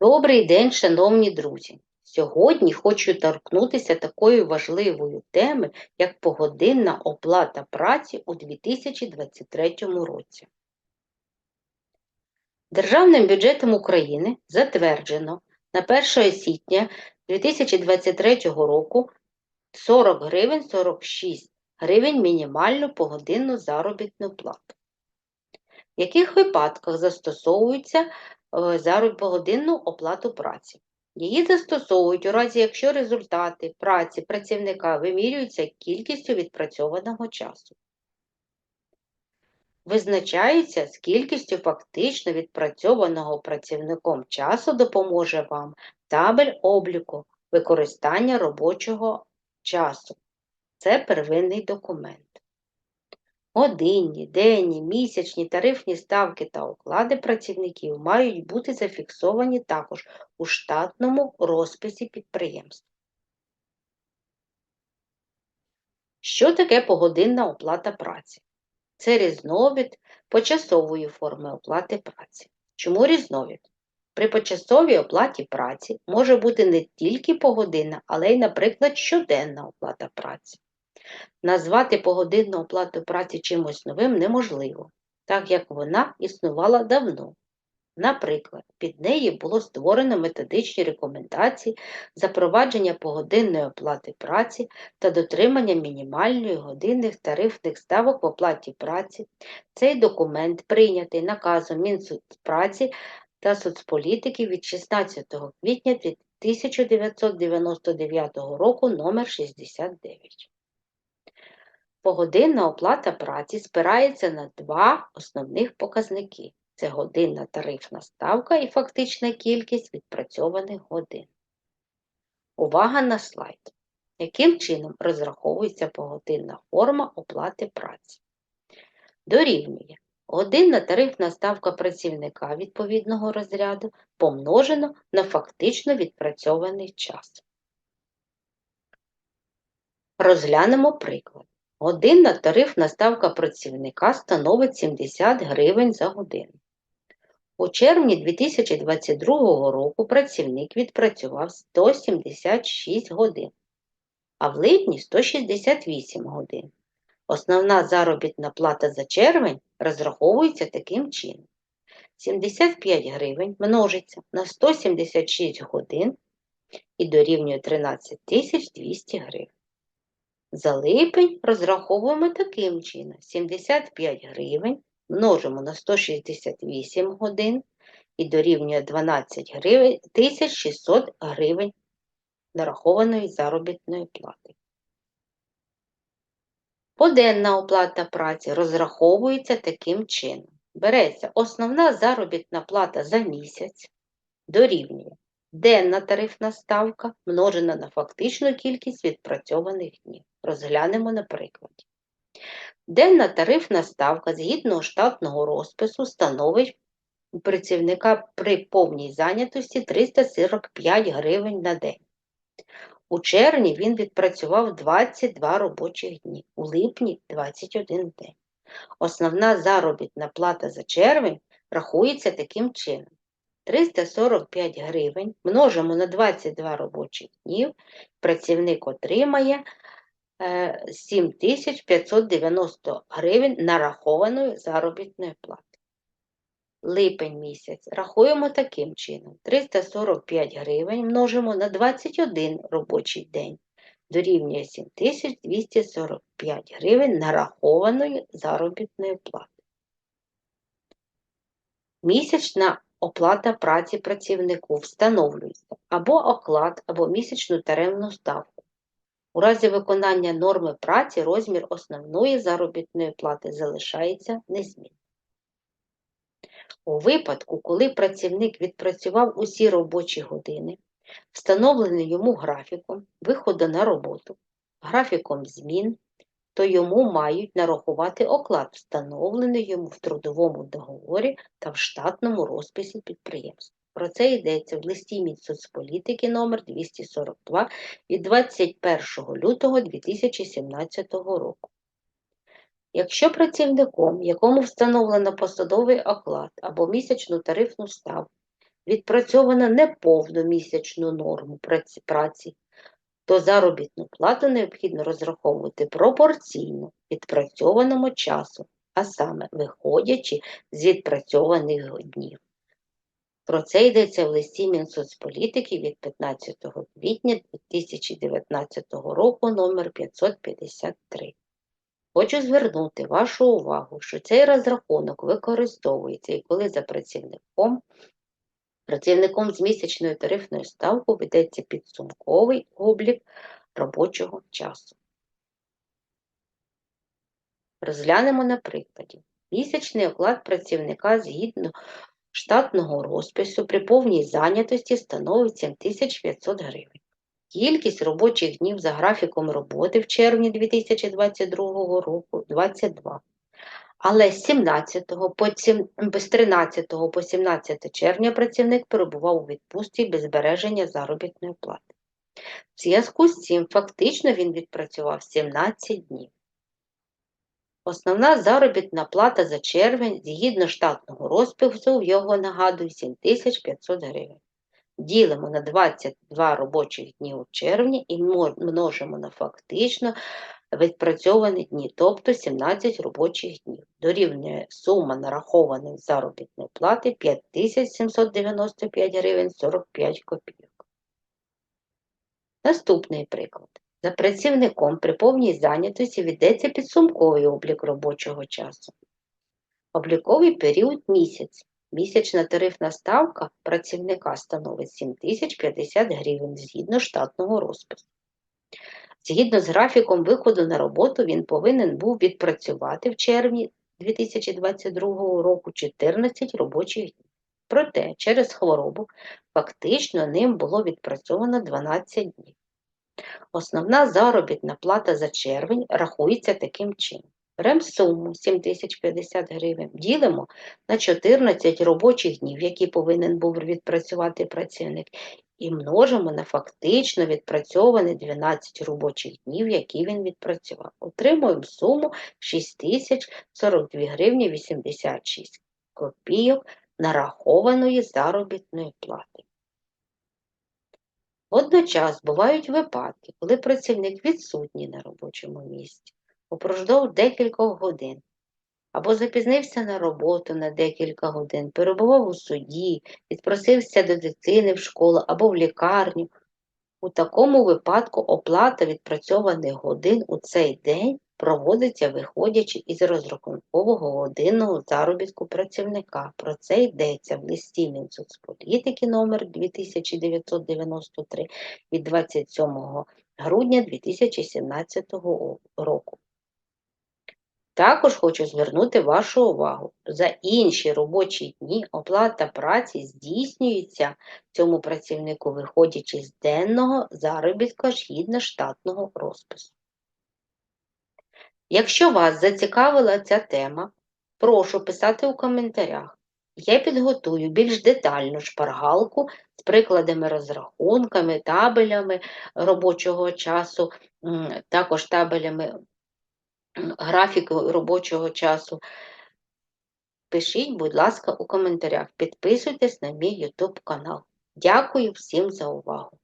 Добрий день, шановні друзі! Сьогодні хочу торкнутися такої важливої теми, як погодинна оплата праці у 2023 році. Державним бюджетом України затверджено на 1 січня 2023 року 40 гривень 46 гривень мінімальну погодинну заробітну плату. В яких випадках застосовується е, погодинну оплату праці? Її застосовують у разі, якщо результати праці працівника вимірюються кількістю відпрацьованого часу. Визначається з кількістю фактично відпрацьованого працівником часу допоможе вам табель обліку використання робочого часу. Це первинний документ. Годинні, денні, місячні тарифні ставки та оклади працівників мають бути зафіксовані також у штатному розписі підприємства. Що таке погодинна оплата праці? Це різновид почасової форми оплати праці. Чому різновид? При почасовій оплаті праці може бути не тільки погодинна, але й, наприклад, щоденна оплата праці. Назвати погодинну оплату праці чимось новим неможливо, так як вона існувала давно. Наприклад, під нею було створено методичні рекомендації запровадження погодинної оплати праці та дотримання мінімальної годинних тарифних ставок в оплаті праці. Цей документ прийнятий наказом Мінсоцпраці та соцполітики від 16 квітня 1999 року номер 69 Погодинна оплата праці спирається на два основних показники це годинна тарифна ставка і фактична кількість відпрацьованих годин. Увага на слайд. Яким чином розраховується погодинна форма оплати праці? Дорівнює годинна тарифна ставка працівника відповідного розряду помножено на фактично відпрацьований час. Розглянемо приклад. Годинна тарифна ставка працівника становить 70 гривень за годину. У червні 2022 року працівник відпрацював 176 годин, а в липні 168 годин. Основна заробітна плата за червень розраховується таким чином. 75 гривень множиться на 176 годин і дорівнює 13 200 гривень. За липень розраховуємо таким чином: 75 гривень множимо на 168 годин і дорівнює 12 гривень, 1600 гривень нарахованої заробітної плати. Поденна оплата праці розраховується таким чином. Береться основна заробітна плата за місяць, дорівнює денна тарифна ставка множена на фактичну кількість відпрацьованих днів. Розглянемо на прикладі. Денна тарифна ставка згідно штатного розпису становить у працівника при повній зайнятості 345 гривень на день. У червні він відпрацював 22 робочих дні, у липні 21 день. Основна заробітна плата за червень рахується таким чином. 345 гривень. Множимо на 22 робочих днів, працівник отримає 7590 е, гривень нарахованої заробітної плати. Липень місяць. Рахуємо таким чином: 345 гривень множимо на 21 робочий день, дорівнює 7245 гривень нарахованої заробітної плати. Місячна оплата праці працівнику встановлюється або оклад, або місячну таремну ставку. У разі виконання норми праці розмір основної заробітної плати залишається незмінним. У випадку, коли працівник відпрацював усі робочі години, встановлений йому графіком виходу на роботу, графіком змін, то йому мають нарахувати оклад, встановлений йому в трудовому договорі та в штатному розписі підприємства. Про це йдеться в листі Мінсоцполітики номер 242 від 21 лютого 2017 року. Якщо працівником, якому встановлено посадовий оклад або місячну тарифну ставку, відпрацьовано неповну місячну норму праці, праці, то заробітну плату необхідно розраховувати пропорційно відпрацьованому часу, а саме виходячи з відпрацьованих днів. Про це йдеться в листі Мінсоцполітики від 15 квітня 2019 року номер 553. Хочу звернути вашу увагу, що цей розрахунок використовується і коли за працівником, працівником з місячною тарифною ставкою ведеться підсумковий облік робочого часу. Розглянемо на прикладі. Місячний оклад працівника згідно штатного розпису при повній зайнятості становить 7500 гривень. Кількість робочих днів за графіком роботи в червні 2022 року 22. Але з 17 по 7, з 13 по 17 червня працівник перебував у відпустці без збереження заробітної плати. В зв'язку з цим фактично він відпрацював 17 днів. Основна заробітна плата за червень згідно штатного розпису в його нагадую 7500 гривень. Ділимо на 22 робочих дні у червні і множимо на фактично відпрацьовані дні, тобто 17 робочих днів. Дорівнює сума нарахованої заробітної плати 5795 гривень 45 копійок. Наступний приклад. За працівником при повній зайнятості ведеться підсумковий облік робочого часу. Обліковий період місяць. Місячна тарифна ставка працівника становить 7050 гривень згідно штатного розпису. Згідно з графіком виходу на роботу, він повинен був відпрацювати в червні 2022 року 14 робочих днів. Проте через хворобу фактично ним було відпрацьовано 12 днів. Основна заробітна плата за червень рахується таким чином. Беремо суму 7050 гривень, ділимо на 14 робочих днів, які повинен був відпрацювати працівник, і множимо на фактично відпрацьовані 12 робочих днів, які він відпрацював. Отримуємо суму 6042 гривні 86 копійок нарахованої заробітної плати. Водночас бувають випадки, коли працівник відсутній на робочому місці упродовж декількох годин, або запізнився на роботу на декілька годин, перебував у суді, відпросився до дитини в школу або в лікарню. У такому випадку оплата відпрацьованих годин у цей день проводиться, виходячи із розрахункового годинного заробітку працівника. Про це йдеться в листі Мінсоцполітики номер 2993 від 27 грудня 2017 року. Також хочу звернути вашу увагу, за інші робочі дні оплата праці здійснюється цьому працівнику, виходячи з денного заробітку згідно штатного розпису. Якщо вас зацікавила ця тема, прошу писати у коментарях. Я підготую більш детальну шпаргалку з прикладами розрахунками, табелями робочого часу, також табелями графіку робочого часу. Пишіть, будь ласка, у коментарях. Підписуйтесь на мій YouTube канал. Дякую всім за увагу!